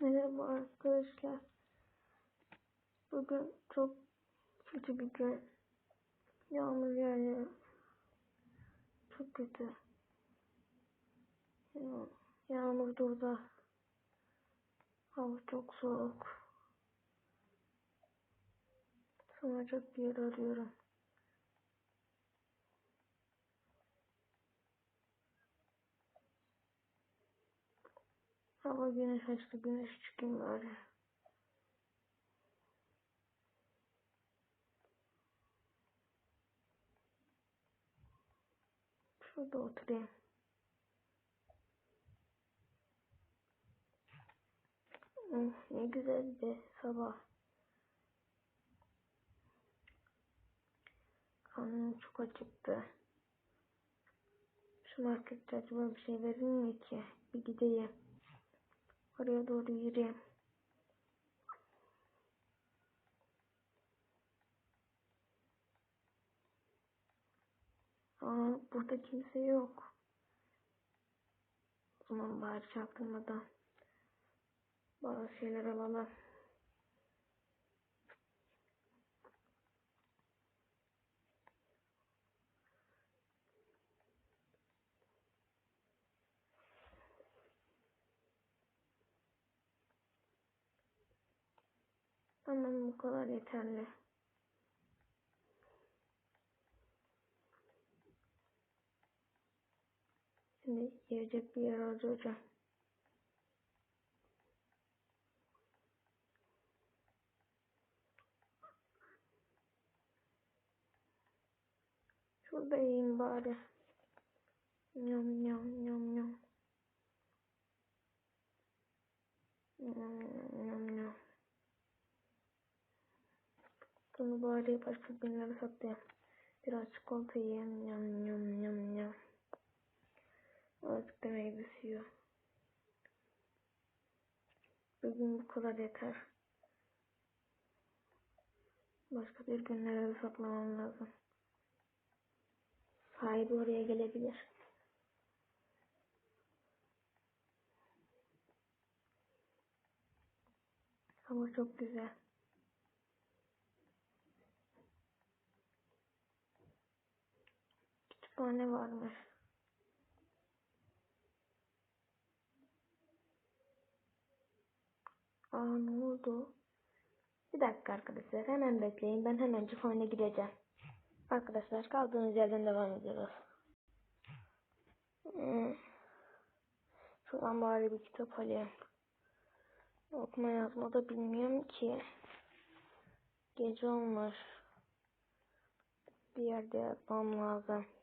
Merhaba arkadaşlar. Bugün çok kötü bir gün. Yağmur yağıyor. Çok kötü. Ya- Yağmur durdu. Hava çok soğuk. Sığınacak bir yer arıyorum. Hava güneş açtı. Güneş çıkayım bari. Şurada oturayım. Ne güzel bir sabah. Karnım çok acıktı. Şu markette acaba bir şey verir mi ki? Bir gideyim. Oraya doğru yürüyeyim. Aa, burada kimse yok. O zaman bari çaktırmadan bazı şeyler alalım. Tamam bu kadar yeterli. Şimdi yiyecek bir yer arayacağım. Şurada yiyeyim bari. Yum yum yum yum. Yum yum. Bunu bari başka günlere saklayayım. Biraz çikolata yiyeyim. Yum yum yum yum. Azıcık da meyve. Bugün bu kadar yeter. Başka bir günlere de saklamam lazım. Sahibi oraya gelebilir. Hava çok güzel. Kütüphane varmış. Aa ne oldu? Bir dakika arkadaşlar hemen bekleyin. Ben hemen kütüphane gideceğim. Arkadaşlar kaldığımız yerden devam ediyoruz. Hmm. Şuradan bari bir kitap alayım. Okuma yazma da bilmiyorum ki. Gece olmuş. Bir yerde yapmam lazım.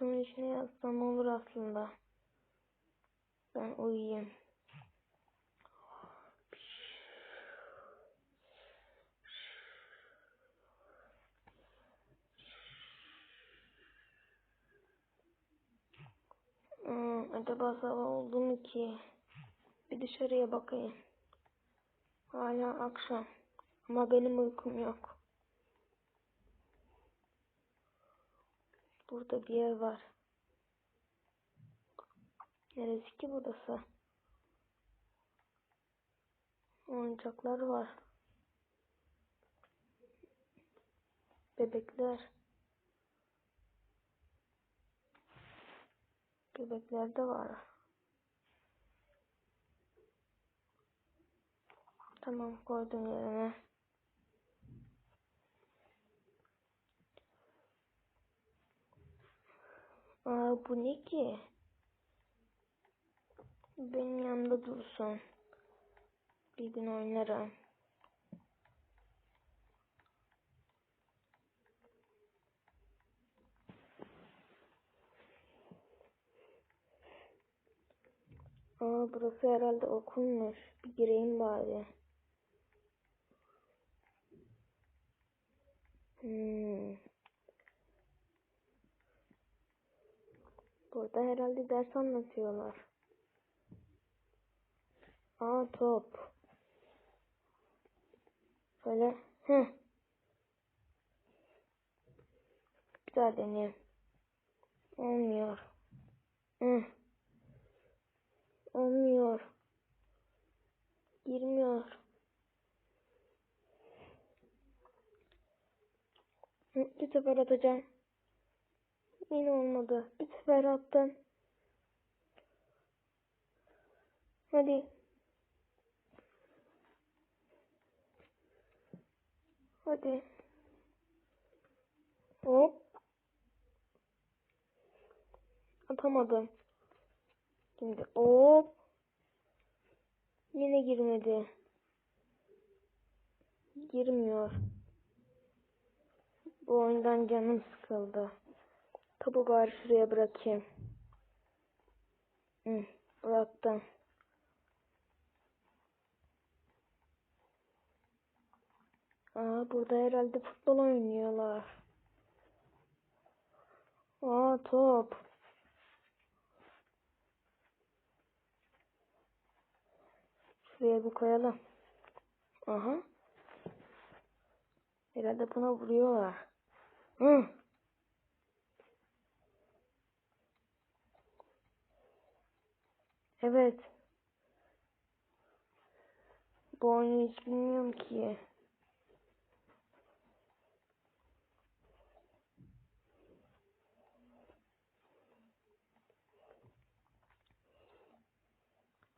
Şunun içine yazsam olur aslında. Ben uyuyayım. Hmm, acaba sabah oldu mu ki? Bir dışarıya bakayım. Hala akşam. Ama benim uykum yok. Burada bir yer var. Neresi ki burası? Oyuncaklar var. Bebekler. Bebekler de var. Tamam koydum yerine. Aa bu ne ki? Benim yanımda dursun. Bir gün oynarım. Aa burası herhalde okulmuş. Bir gireyim bari. Hmm. Burada herhalde ders anlatıyorlar. Aa top. Şöyle. Heh. Bir daha deneyeyim. Olmuyor. Heh. Olmuyor. Girmiyor. Bir sefer atacağım. Yine olmadı. Bir sefer attım. Hadi. Hadi. Hop. Atamadım. Şimdi hop. Yine girmedi. Girmiyor. Bu oyundan canım sıkıldı. Topu bari şuraya bırakayım. Hı, bıraktım. Aa, burada herhalde futbol oynuyorlar. Aa, top. Şuraya bir koyalım. Aha. Herhalde buna vuruyorlar. Hı. Evet. Bu oyunu hiç bilmiyorum ki.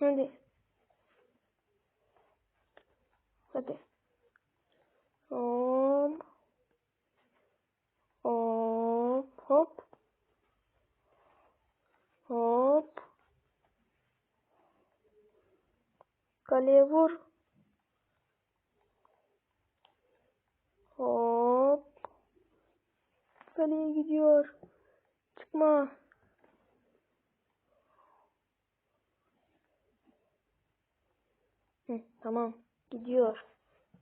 Hadi. Hadi. Hop. Hop. Hop. Kaleye vur. Hop. Kaleye gidiyor. Çıkma. Hı, tamam. Gidiyor.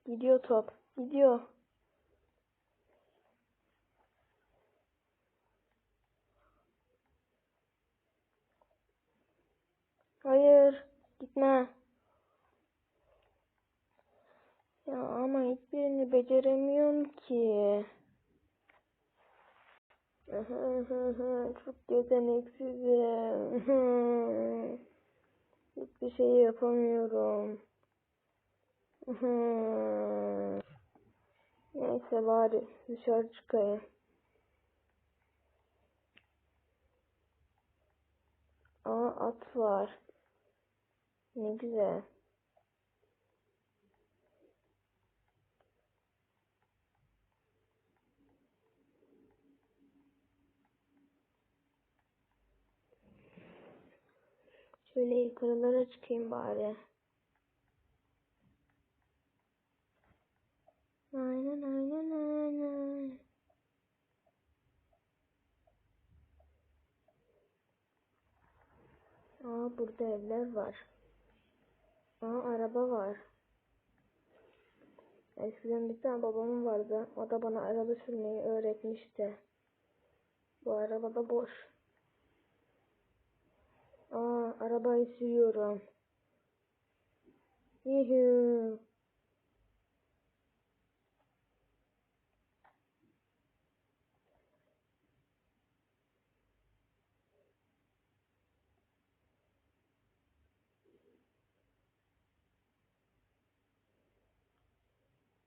Gidiyor top. Gidiyor. Hayır. Gitme. Ya ama hiçbirini beceremiyorum ki. Çok yeteneksizim. Hiçbir şey yapamıyorum. Neyse bari dışarı çıkayım. Aa at var. Ne güzel. Şöyle yukarılara çıkayım bari. Aynen aynen aynen. Aa burada evler var. Aa araba var. Eskiden bir tane babamın vardı. O da bana araba sürmeyi öğretmişti. Bu araba da boş. Aa arabayı sürüyorum. Yuhuu.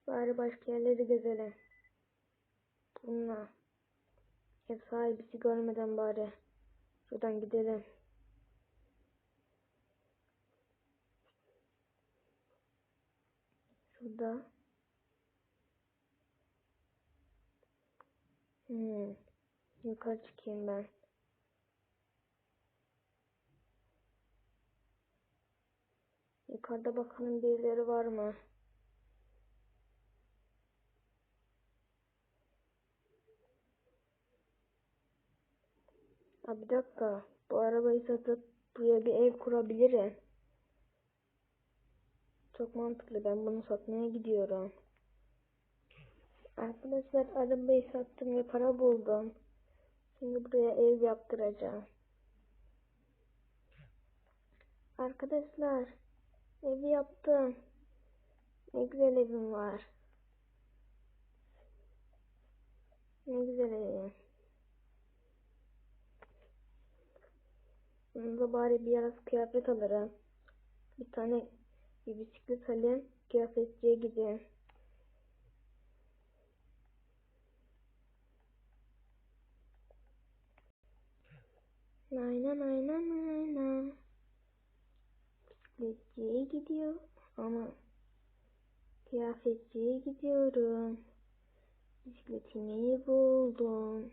Bari başka yerleri gezelim. Bununla. Ev sahibisi görmeden bari. Şuradan gidelim. Şurada. Hmm. Yukarı çıkayım ben. Yukarıda bakalım birileri var mı? Ha bir dakika. Bu arabayı satıp buraya bir ev kurabilirim. Çok mantıklı. Ben bunu satmaya gidiyorum. Arkadaşlar arabayı sattım ve para buldum. Şimdi buraya ev yaptıracağım. Arkadaşlar evi yaptım. Ne güzel evim var. Ne güzel evim. Yanımda bari biraz kıyafet alırım. Bir tane bir bisiklet alayım. Kıyafetçiye gideyim. Nayna nayna nayna. Bisikletçiye gidiyor. Ama kıyafetçiye gidiyorum. Bisikletimi buldum.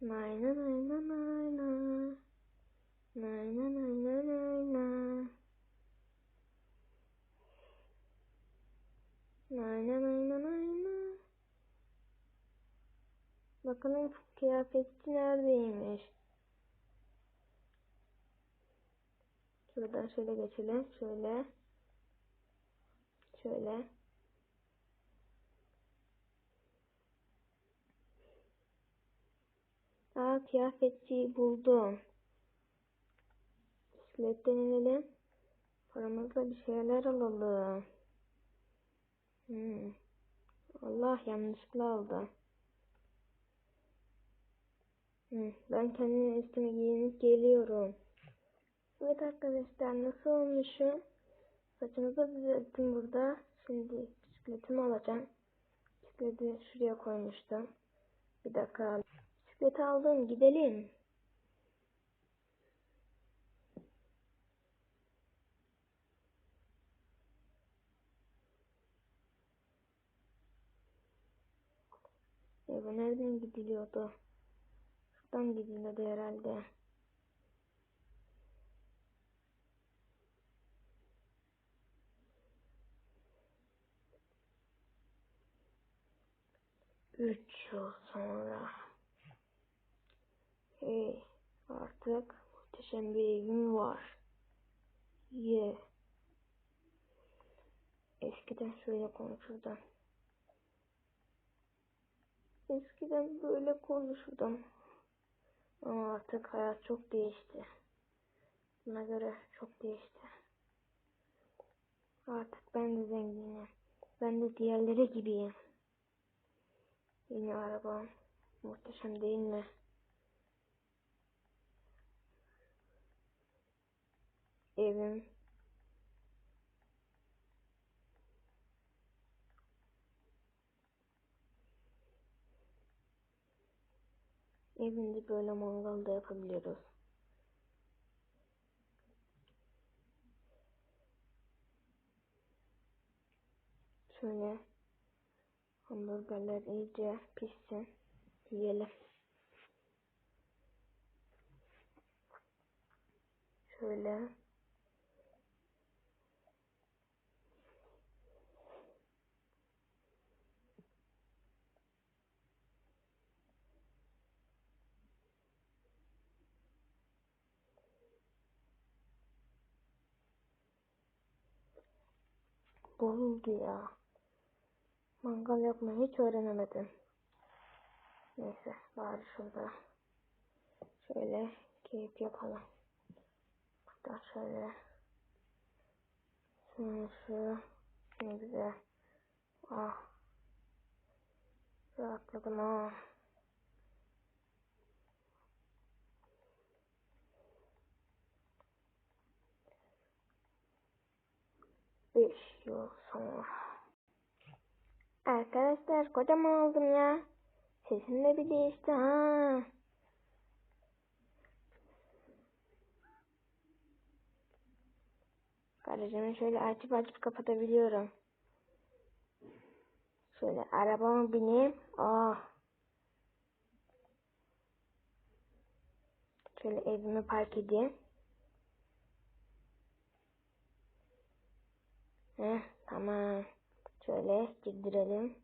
Nayna nayna nayna. Nayna nayna. Bakalım kıyafetçi neredeymiş? Şuradan şöyle geçelim. Şöyle. Şöyle. Aa kıyafetçiyi buldum. Bisikletten inelim. Paramızla bir şeyler alalım. Hmm. Allah yanlışlıkla aldı. Ben kendime üstüme giyinip geliyorum. Evet arkadaşlar nasıl olmuşum? Saçımı da düzelttim burada. Şimdi bisikletimi alacağım. Bisikleti şuraya koymuştum. Bir dakika. Bisikleti aldım gidelim. Eve nereden gidiliyordu? Şuradan gidiliyordu herhalde. Üç yıl sonra. Hey, artık muhteşem bir evim var. Ye. Yeah. Eskiden şöyle konuşurdum. Eskiden böyle konuşurdum. Ama artık hayat çok değişti. Buna göre çok değişti. Artık ben de zenginim. Ben de diğerleri gibiyim. Yeni arabam. Muhteşem değil mi? Evim. Evinde böyle mangal da yapabiliyoruz. Şöyle hamburgerler iyice pişsin. Yiyelim. Şöyle. Bozuldu ya. Mangal yapmayı hiç öğrenemedim. Neyse bari şurada şöyle keyif yapalım. Burada şöyle şunu şu ne güzel. Ah. Rahatladım ha. Beş sonra. Arkadaşlar kocaman oldum ya. Sesim de bir değişti ha. Garajımı şöyle açıp açıp kapatabiliyorum. Şöyle arabama bineyim. Ah. Şöyle evimi park edeyim. Heh, tamam. Şöyle girdirelim.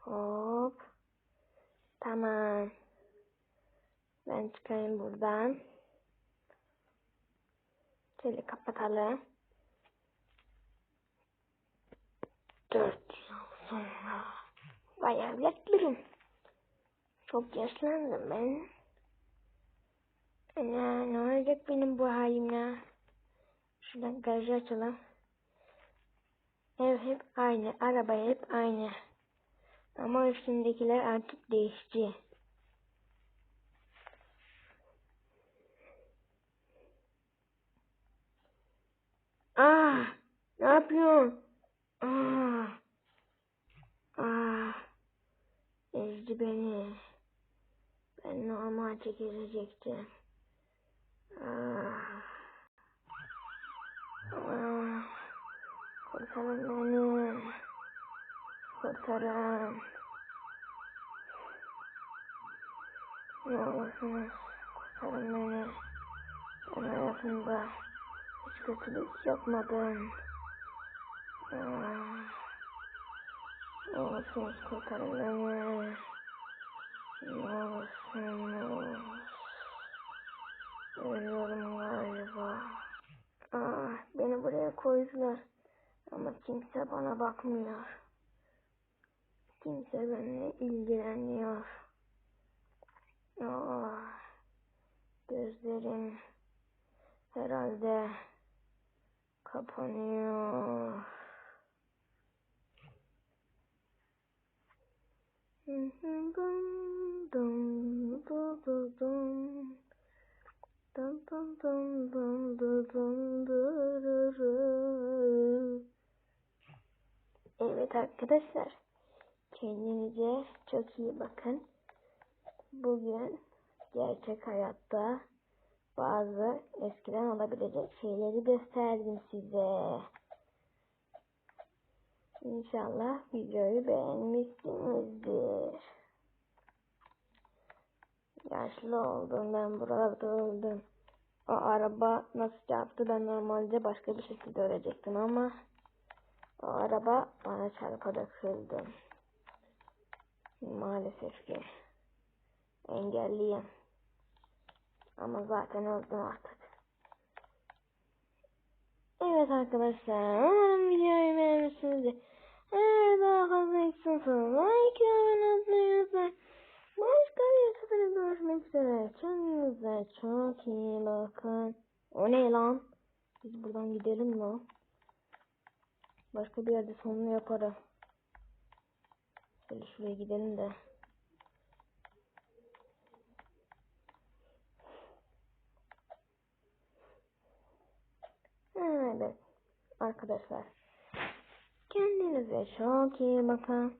Hop. Tamam. Ben çıkayım buradan. Şöyle kapatalım. Dört yıl sonra. Vay evlatlarım. Çok yaşlandım ben. Ana ne olacak benim bu halim ya. Şuradan garajı açalım. Ev hep aynı, araba hep aynı. Ama üstündekiler artık değişti. Ah, ne yapıyorsun? Ah, ah, ezdi beni. Ben normal çekilecektim. Ah. Ah. Kurtarın beni. Kurtarın. Ne olursunuz kurtarın beni. Ben hayatımda hiç kötülük yapmadım. Ah. Ne olursunuz kurtarın beni. Ne olursunuz. Ölüyorum galiba. Ah, beni buraya koydular. Ama kimse bana bakmıyor. Kimse benimle ilgilenmiyor. Ah, gözlerim herhalde kapanıyor. Dum dum dum dum dum dum. Dum dum dum dum dum. Evet arkadaşlar. Kendinize çok iyi bakın. Bugün gerçek hayatta bazı eskiden olabilecek şeyleri gösterdim size. İnşallah videoyu beğenmişsinizdir. Yaşlı oldum ben burada öldüm. O araba nasıl çarptı ben normalde başka bir şekilde ölecektim ama o araba bana çarparak öldüm. Maalesef ki engelliyim. Ama zaten öldüm artık. Evet arkadaşlar umarım videoyu beğenmişsinizdir. Eğer daha fazla istiyorsanız like ve olmayı unutmayın. Başka bir sefere görüşmek üzere. Kendinize çok iyi bakın. O ne lan? Biz buradan gidelim lan. Başka bir yerde sonunu yaparım. Şöyle şuraya gidelim de. Evet arkadaşlar. Kendinize çok iyi bakın.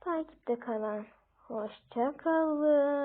Takipte kalın. Hoşça kalın.